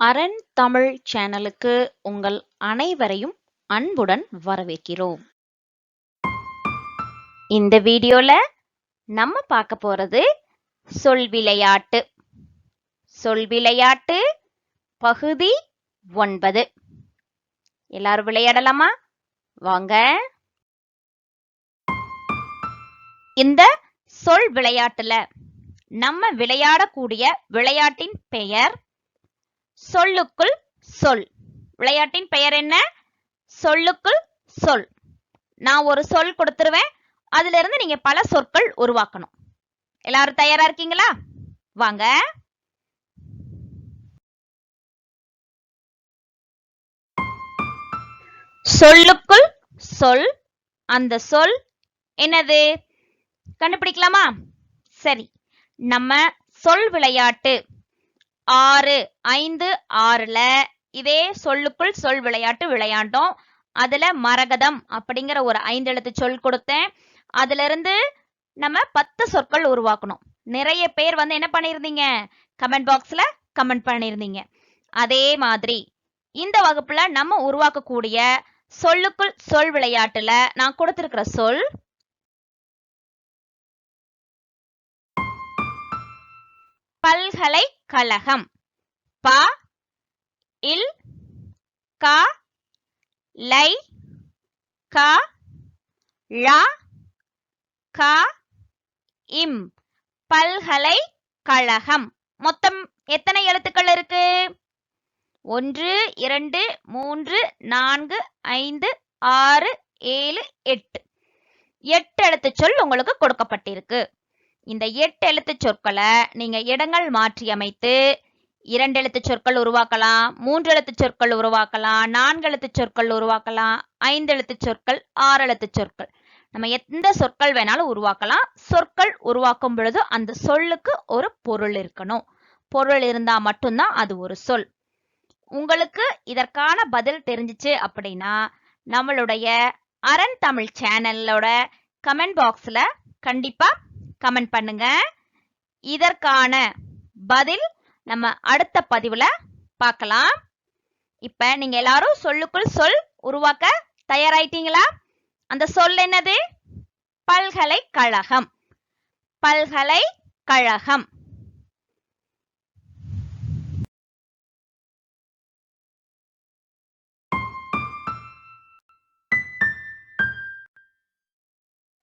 அரண் தமிழ் சேனலுக்கு உங்கள் அனைவரையும் அன்புடன் வரவேற்கிறோம். இந்த வீடியோல நம்ம பார்க்க போறது சொல் விளையாட்டு. சொல் விளையாட்டு பகுதி ஒன்பது. எல்லாரும் விளையாடலாமா? வாங்க. இந்த சொல் விளையாட்டுல நம்ம விளையாடக்கூடிய விளையாட்டின் பெயர் சொல்லுக்குள் சொல். விளையாட்டின் பெயர் என்ன? சொல்லுக்குள் சொல். நான் ஒரு சொல் கொடுத்துருவேன். அதுல இருந்து நீங்க பல சொற்கள் உருவாக்கணும். எல்லாரும் தயாரா இருக்கீங்களா? வாங்க. சொல்லுக்குள் சொல். அந்த சொல் என்னது? கண்டுபிடிக்கலாமா? சரி. நம்ம சொல் விளையாட்டு. ஆறு. ஐந்து ஆறுல. இதே சொல்லுக்குள் சொல் விளையாட்டு விளையாண்டோம். அதுல மரகதம் அப்படிங்கிற ஒரு ஐந்து எழுத்து சொல் கொடுத்தேன். அதுல இருந்து நம்ம பத்து சொற்கள் உருவாக்கணும். நிறைய பேர் வந்து என்ன பண்ணிருந்தீங்க கமெண்ட் பாக்ஸ்ல கமெண்ட் பண்ணிருந்தீங்க அதே மாதிரி இந்த வகுப்புல நம்ம உருவாக்கக்கூடிய சொல்லுக்குள் சொல் விளையாட்டுல நான் கொடுத்திருக்கிற சொல் பல்கலைக்கழகம். ப. இல் க. லை. க. ழ. க. இம். பல்கலைக்கழகம். மொத்தம் எத்தனை எழுத்துக்கள் இருக்கு? ஒன்று இரண்டு மூன்று நான்கு ஐந்து ஆறு ஏழு எட்டு. எட்டு எழுத்து சொல் உங்களுக்கு கொடுக்கப்பட்டிருக்கு. இந்த எட்டு எழுத்து சொற்களை நீங்க இடங்கள் மாற்றி அமைத்து இரண்டு எழுத்து சொற்கள் உருவாக்கலாம் மூன்று எழுத்து சொற்கள் உருவாக்கலாம் நான்கு எழுத்து சொற்கள் உருவாக்கலாம் ஐந்து எழுத்து சொற்கள் ஆறு எழுத்து சொற்கள். நம்ம எந்த சொற்கள் வேணாலும் உருவாக்கலாம். சொற்கள் உருவாக்கும் பொழுது அந்த சொல்லுக்கு ஒரு பொருள் இருக்கணும். பொருள் இருந்தா மட்டும்தான் அது ஒரு சொல். உங்களுக்கு இதற்கான பதில் தெரிஞ்சிச்சு அப்படின்னா நம்மளுடைய அரண் தமிழ் சேனலோட கமெண்ட் பாக்ஸ்ல கண்டிப்பா கமெண்ட் பண்ணுங்க. இதற்கான பதில் நம்ம அடுத்த பதிவுல பார்க்கலாம். இப்ப நீங்க எல்லாரும் சொல்லுக்குள் சொல் உருவாக்க தயாராயிட்டீங்களா? அந்த சொல் என்னது? பல்கலைக்கழகம். பல்கலைக்கழகம்.